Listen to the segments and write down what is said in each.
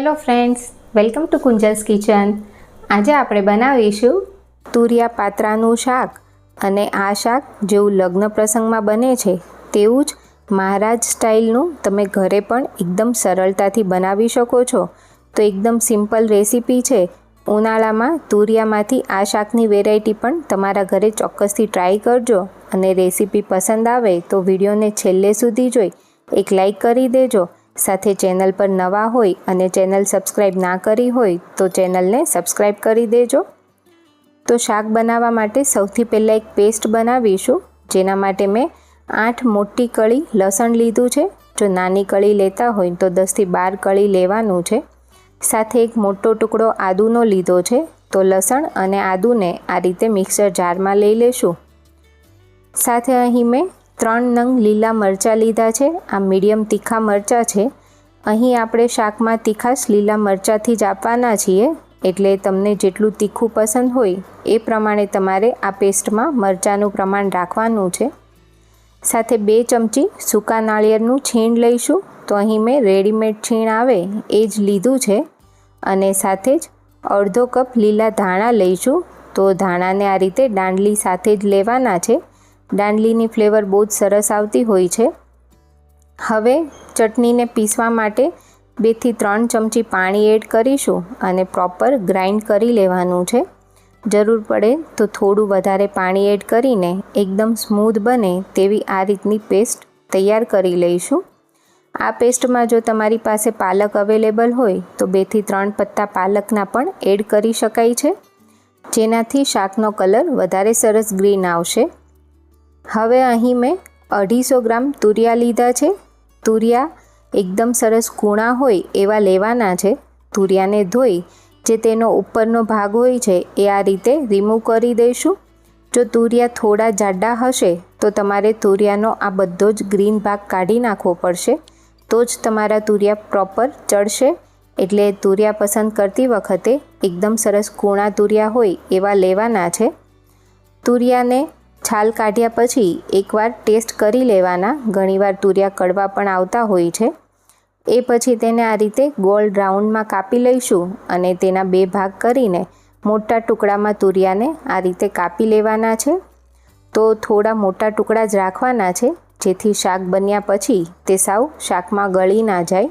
Hello friends welcome to Kunjal's kitchen આજે આપણે બનાવીશું તુરિયા પાત્રાનું શાક. અને આ શાક જેવું લગ્ન પ્રસંગમાં બને છે, તેવું જ મહારાજ સ્ટાઇલનું તમે ઘરે પણ એકદમ સરળતાથી બનાવી શકો છો. તો એકદમ સિમ્પલ રેસીપી છે. ઉનાળામાં તુરિયામાંથી આ શાકની વેરાયટી પણ તમારા ઘરે ચોક્કસથી ટ્રાય કરજો. અને રેસીપી પસંદ આવે તો વિડીયોને છેલ્લે સુધી જોઈ. એક લાઈક કરી દેજો. સાથે ચેનલ પર નવા હોય અને ચેનલ સબસ્ક્રાઈબ ના કરી હોય તો ચેનલને સબસ્ક્રાઈબ કરી દેજો. તો શાક બનાવવા માટે સૌથી પહેલાં એક પેસ્ટ બનાવીશું, જેના માટે મેં આઠ મોટી કળી લસણ લીધું છે. જો નાની કળી લેતા હોય તો દસથી બાર કળી લેવાનું છે. સાથે એક મોટો ટુકડો આદુનો લીધો છે. તો લસણ અને આદુને આ રીતે મિક્સર જારમાં લઈ લેશું. સાથે અહીં મેં ત્રણ નંગ લીલા મરચાં લીધા છે. આ મીડિયમ તીખા મરચાં છે. અહીં આપણે શાકમાં તીખાશ લીલા મરચાંથી જ આપવાના છીએ. એટલે તમને જેટલું તીખું પસંદ હોય, એ પ્રમાણે તમારે આ પેસ્ટમાં મરચાંનું પ્રમાણ રાખવાનું છે. સાથે બે ચમચી સૂકા નાળિયેરનું છીણ લઈશું. તો અહીં મેં રેડીમેડ છીણ આવે, એ જ લીધું છે. અને સાથે જ અડધો કપ લીલા ધાણા લઈશું. તો ધાણાને આ રીતે દાંડલી સાથે જ લેવાના છે. દાંડલીની ફ્લેવર બહુ જ સરસ આવતી હોય છે. હવે ચટણીને પીસવા માટે બેથી ત્રણ ચમચી પાણી એડ કરીશું અને પ્રોપર ગ્રાઇન્ડ કરી લેવાનું છે. જરૂર પડે તો થોડું વધારે પાણી એડ કરીને એકદમ સ્મૂધ બને તેવી આ રીતની પેસ્ટ તૈયાર કરી લઈશું. આ પેસ્ટમાં જો તમારી પાસે પાલક અવેલેબલ હોય તો બેથી ત્રણ પત્તા પાલકના પણ એડ કરી શકાય છે. જેનાથી શાકનો કલર વધારે સરસ ગ્રીન આવશે. હવે અહીં મેં અઢીસો ગ્રામ તુરિયા લીધા છે. તુરિયા એકદમ સરસ કૂણા હોય એવા લેવાના છે. તુરિયાને ધોઈ જે તેનો ઉપરનો ભાગ હોય છે એ આ રીતે રિમૂવ કરી દઈશું. જો તુરિયા થોડા જાડા હશે તો તમારે તુરિયાનો આ બધો જ ગ્રીન ભાગ કાઢી નાખવો પડશે. તો જ તમારા તુરિયા પ્રોપર ચડશે. એટલે તુરિયા પસંદ કરતી વખતે એકદમ સરસ કૂણા તુરિયા હોય એવા લેવાના છે. તુરિયાને છાલ કાઢ્યા પછી એકવાર ટેસ્ટ કરી લેવાના. ઘણીવાર તુરિયા કડવા પણ આવતા હોય છે. એ પછી તેને આ રીતે ગોળ રાઉન્ડમાં કાપી લઈશું અને તેના બે ભાગ કરીને મોટા ટુકડામાં તુરિયાને આ રીતે કાપી લેવાના છે. તો થોડા મોટા ટુકડા જ રાખવાના છે, જેથી શાક બન્યા પછી તે સાવ શાકમાં ગળી ના જાય.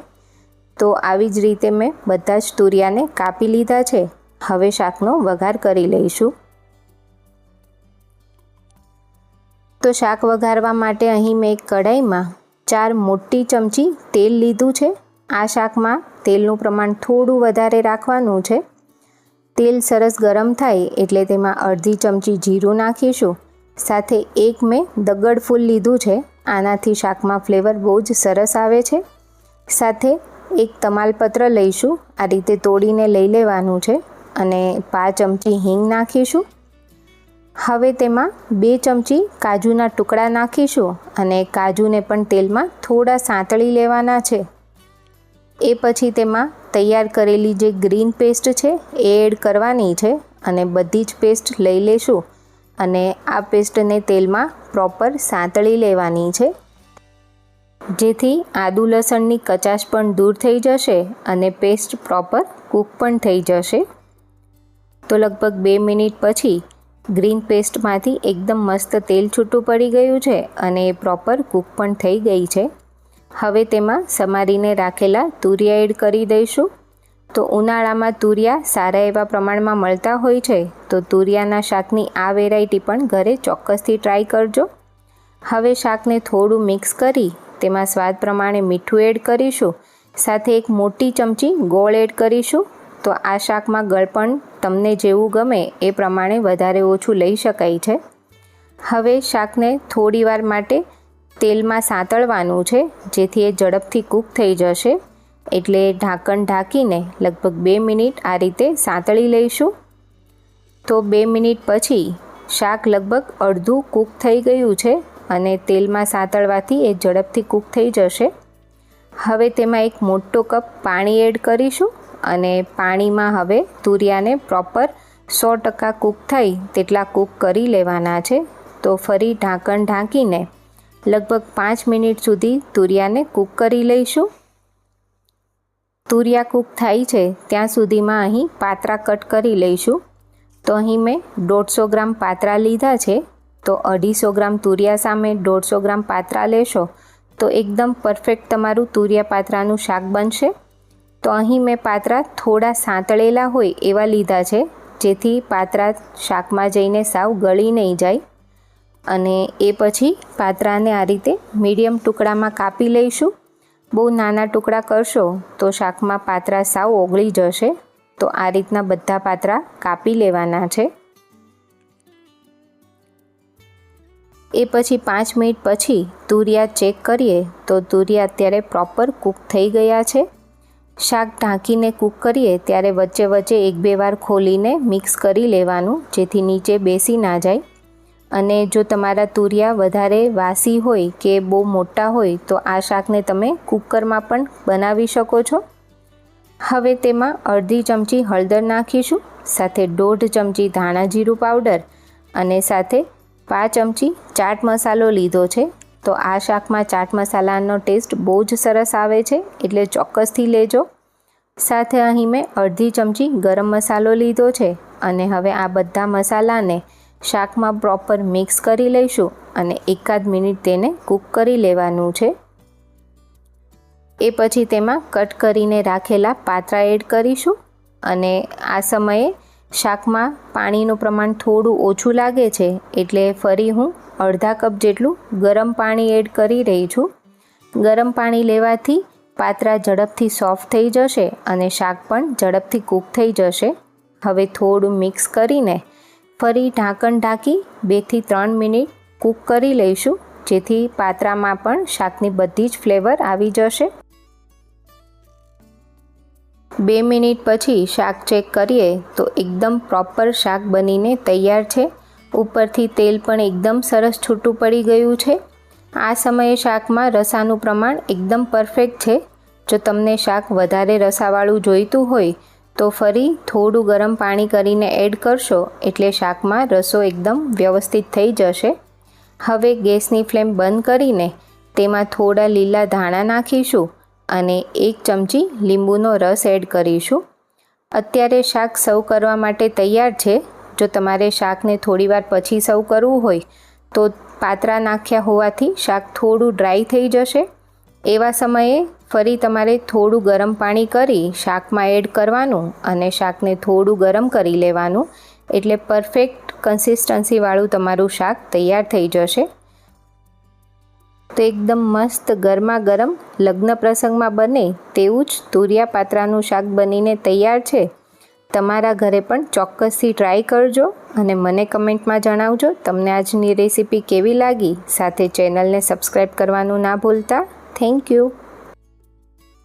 તો આવી જ રીતે મેં બધા જ તુરિયાને કાપી લીધા છે. હવે શાકનો વઘાર કરી લઈશું. તો શાક વઘારવા માટે અહીં મેં એક કઢાઈમાં ચાર મોટી ચમચી તેલ લીધું છે. આ શાકમાં તેલનું પ્રમાણ થોડું વધારે રાખવાનું છે. તેલ સરસ ગરમ થાય એટલે તેમાં અડધી ચમચી જીરું નાખીશું. સાથે એક મેં દગડ ફૂલ લીધું છે. આનાથી શાકમાં ફ્લેવર બહુ જ સરસ આવે છે. સાથે એક તમાલપત્ર લઈશું. આ રીતે તોડીને લઈ લેવાનું છે. અને પાંચ ચમચી હિંગ નાખીશું. હવે તેમાં બે ચમચી કાજુના ટુકડા નાખીશું અને કાજુને પણ તેલમાં થોડા સાંતળી લેવાના છે. એ પછી તેમાં તૈયાર કરેલી જે ગ્રીન પેસ્ટ છે એ એડ કરવાની છે અને બધી જ પેસ્ટ લઈ લેશું અને આ પેસ્ટને તેલમાં પ્રોપર સાંતળી લેવાની છે. જેથી આદુ લસણની કચાશ પણ દૂર થઈ જશે અને પેસ્ટ પ્રોપર કૂક પણ થઈ જશે. તો લગભગ બે મિનિટ પછી ગ્રીન પેસ્ટમાંથી એકદમ મસ્ત તેલ છૂટું પડી ગયું છે અને એ પ્રોપર કૂક પણ થઈ ગઈ છે. હવે તેમાં સમારીને રાખેલા તુરિયા એડ કરી દઈશું. તો ઉનાળામાં તુરિયા સારા એવા પ્રમાણમાં મળતા હોય છે, તો તુરિયાના શાકની આ વેરાયટી પણ ઘરે ચોક્કસથી ટ્રાય કરજો. હવે શાકને થોડું મિક્સ કરી તેમાં સ્વાદ પ્રમાણે મીઠું એડ કરીશું. સાથે એક મોટી ચમચી ગોળ એડ કરીશું. તો આ શાકમાં ગળપણ તમને જેવું ગમે એ પ્રમાણે વધારે ઓછું લઈ શકાય છે. હવે શાકને થોડી વાર માટે તેલમાં સાંતળવાનું છે, જેથી એ ઝડપથી કૂક થઈ જશે. એટલે ઢાંકણ ઢાંકીને લગભગ બે મિનિટ આ રીતે સાંતળી લઈશું. તો બે મિનિટ પછી શાક લગભગ અડધું કૂક થઈ ગયું છે અને તેલમાં સાંતળવાથી એ ઝડપથી કૂક થઈ જશે. હવે તેમાં એક મોટો કપ પાણી એડ કરીશું. અને પાણીમાં હવે તુરિયાને પ્રોપર સો ટકા કૂક થાય તેટલા કૂક કરી લેવાના છે. તો ફરી ઢાંકણ ઢાંકીને લગભગ પાંચ મિનિટ સુધી તુરિયાને કૂક કરી લઈશું. તુરિયા કૂક થાય છે ત્યાં સુધીમાં અહીં પાત્રા કટ કરી લઈશું. તો અહીં મેં દોઢસો ગ્રામ પાત્રા લીધા છે. તો અઢીસો ગ્રામ તુરિયા સામે દોઢસો ગ્રામ પાત્રા લેશો તો એકદમ પરફેક્ટ તમારું તુરિયા પાત્રાનું શાક બનશે. તો અહીં મેં પાત્રા થોડા સાંતળેલા હોય એવા લીધા છે, જેથી પાત્રા શાકમાં જઈને સાવ ગળી નહીં જાય. અને એ પછી પાત્રાને આ રીતે મીડિયમ ટુકડામાં કાપી લઈશું. બહુ નાના ટુકડા કરશો તો શાકમાં પાત્રા સાવ ઓગળી જશે. તો આ રીતના બધા પાત્રા કાપી લેવાના છે. એ પછી પાંચ મિનિટ પછી તુરિયા ચેક કરીએ તો તુરિયા અત્યારે પ્રોપર કૂક થઈ ગયા છે. શાક ઢાંકીને કૂક કરીએ ત્યારે વચ્ચે વચ્ચે એક બે વાર ખોલીને મિક્સ કરી લેવાનું, જેથી નીચે બેસી ના જાય. અને જો તમારા તુરિયા વધારે વાસી હોય કે બહુ મોટા હોય, તો આ શાકને તમે કૂકરમાં પણ બનાવી શકો છો. હવે તેમાં અડધી ચમચી હળદર નાખીશું, સાથે દોઢ ચમચી ધાણા જીરું પાવડર અને સાથે પાંચ ચમચી ચાટ મસાલો લીધો છે. તો આ શાકમાં ચાટ મસાલાનો ટેસ્ટ બહુ જ સરસ આવે છે, એટલે ચોક્કસથી લેજો. સાથે અહીં મેં અડધી ચમચી ગરમ મસાલો લીધો છે અને હવે આ બધા મસાલાને શાકમાં પ્રોપર મિક્સ કરી લઈશું અને એકાદ મિનિટ તેને કૂક કરી લેવાનું છે. એ પછી તેમાં કટ કરીને રાખેલા પાત્રા એડ કરીશું અને આ સમયે શાકમાં પાણીનું પ્રમાણ થોડું ઓછું લાગે છે, એટલે ફરી હું અડધા કપ જેટલું ગરમ પાણી એડ કરી રહી છું. ગરમ પાણી લેવાથી પાત્રા ઝડપથી સોફ્ટ થઈ જશે અને શાક પણ ઝડપથી કૂક થઈ જશે. હવે થોડું મિક્સ કરીને ફરી ઢાંકણ ઢાંકી બેથી ત્રણ મિનિટ કૂક કરી લઈશું, જેથી પાત્રામાં પણ શાકની બધી જ ફ્લેવર આવી જશે. બે મિનિટ પછી શાક ચેક કરીએ તો એકદમ પ્રોપર શાક બનીને તૈયાર છે. ઉપરથી તેલ પણ એકદમ સરસ છૂટું પડી ગયું છે. આ સમયે શાકમાં રસાનું પ્રમાણ એકદમ પરફેક્ટ છે. જો તમને શાક વધારે રસાવાળું જોઈતું હોય, તો ફરી થોડું ગરમ પાણી કરીને એડ કરશો એટલે શાકમાં રસો એકદમ વ્યવસ્થિત થઈ જશે. હવે ગેસની ફ્લેમ બંધ કરીને તેમાં થોડા લીલા ધાણા નાખીશું અને એક ચમચી લીંબુનો રસ એડ કરીશું. અત્યારે શાક સર્વ કરવા માટે તૈયાર છે. જો તમારે શાકને થોડીવાર પછી સર્વ કરવું હોય, તો પાત્રા નાખ્યા હોવાથી શાક થોડું ડ્રાય થઈ જશે. એવા સમયે ફરી તમારે થોડું ગરમ પાણી કરી શાકમાં એડ કરવાનું અને શાકને થોડું ગરમ કરી લેવાનું. એટલે પરફેક્ટ કન્સિસ્ટન્સીવાળું તમારું શાક તૈયાર થઈ જશે. તો એકદમ મસ્ત ગરમા ગરમ લગ્ન પ્રસંગમાં બને તેવું જ તુરિયા પાત્રાનું શાક બનીને તૈયાર છે. તમારા ઘરે પણ ચોક્કસથી ટ્રાય કરજો અને મને કમેન્ટમાં જણાવજો તમને આજની રેસીપી કેવી લાગી. સાથે ચેનલને સબસ્ક્રાઈબ કરવાનું ના ભૂલતા. Thank you